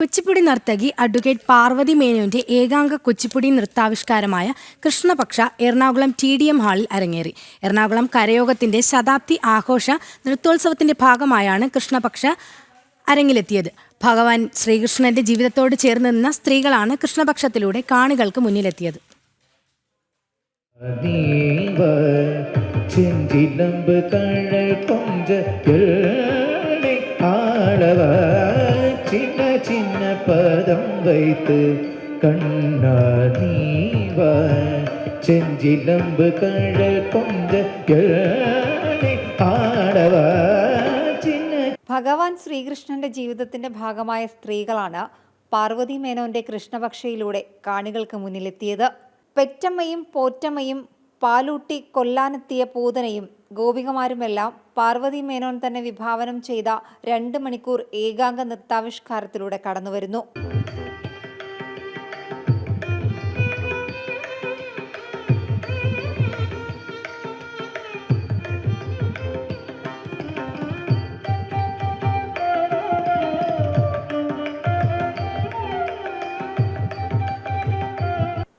കുച്ചിപ്പുടി നർത്തകി അഡ്വക്കേറ്റ് പാർവതി മേനോന്റെ ഏകാംഗ Kuchipudi നൃത്താവിഷ്കാരമായ Krishnapaksha Ernakulam T D M ഹാളിൽ അരങ്ങേറി. എറണാകുളം കരയോഗത്തിന്റെ ശതാബ്ദി ആഘോഷ നൃത്തോത്സവത്തിന്റെ ഭാഗമായാണ് കൃഷ്ണപക്ഷ അരങ്ങിലെത്തിയത്. ഭഗവാൻ ശ്രീകൃഷ്ണന്റെ ജീവിതത്തോട് ചേർന്ന് നിന്ന സ്ത്രീകളാണ് കൃഷ്ണപക്ഷത്തിലൂടെ കാണികൾക്ക് മുന്നിലെത്തിയത്. ആളവാ சின்ன பதம் வைத்து கண்ணா நீவ செஞ்சிலம்பு கழல் கொஞ்ச எள்ளை ஆளவ சின்ன ഭഗവാൻ ശ്രീകൃഷ്ണന്റെ ജീവിതത്തിന്റെ ഭാഗമായ സ്ത്രീകളാണ് പാർവതി മേനോന്റെ കൃഷ്ണപക്ഷയിലൂടെ കാണികൾക്ക് മുന്നിലെത്തിയത് പെറ്റമ്മയും പോറ്റമ്മയും പാലൂട്ടി കൊല്ലാനെത്തിയ പൂതനയും ഗോപികമാരുമെല്ലാം പാർവതി മേനോൻ തന്നെ വിഭാവനം ചെയ്ത രണ്ട് മണിക്കൂർ ഏകാംഗ നൃത്താവിഷ്കാരത്തിലൂടെ കടന്നുവരുന്നു.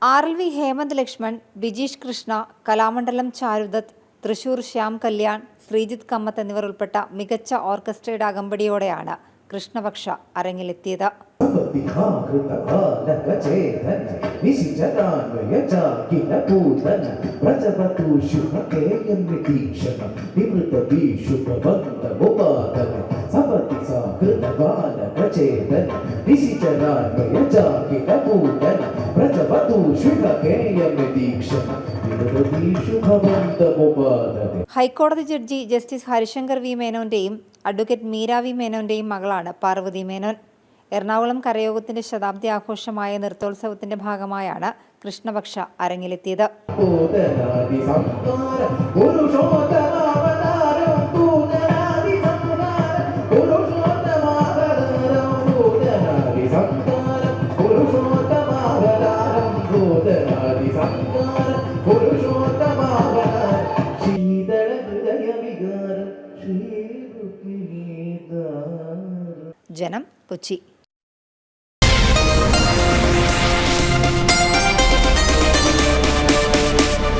R L V Hemanth Lakshman Bijeesh Krishna Kalamandalam Charudath Thrissur Shyam Kalyan Sreejith Kammath എന്നിവർ ഉൾപ്പെട്ട മികച്ച ഓർക്കസ്ട്രയുടെ അകമ്പടിയോടെയാണ് കൃഷ്ണപക്ഷ അരങ്ങിലെത്തിയത്. വിഘാകൃതബാലകചേതന നിശിചരാന്വയചാകില പൂതന ഹൈക്കോടതി ജഡ്ജി ജസ്റ്റിസ് ഹരിശങ്കർ വി മേനോന്റെയും അഡ്വക്കേറ്റ് മീര വി മേനോന്റെയും മകളാണ് പാർവതി മേനോൻ. എറണാകുളം കരയോഗത്തിന്റെ ശതാബ്ദി ആഘോഷമായ നൃത്തോത്സവത്തിന്റെ ഭാഗമായാണ് കൃഷ്ണപക്ഷ അരങ്ങിലെത്തിയത്. ജനം കൊച്ചി.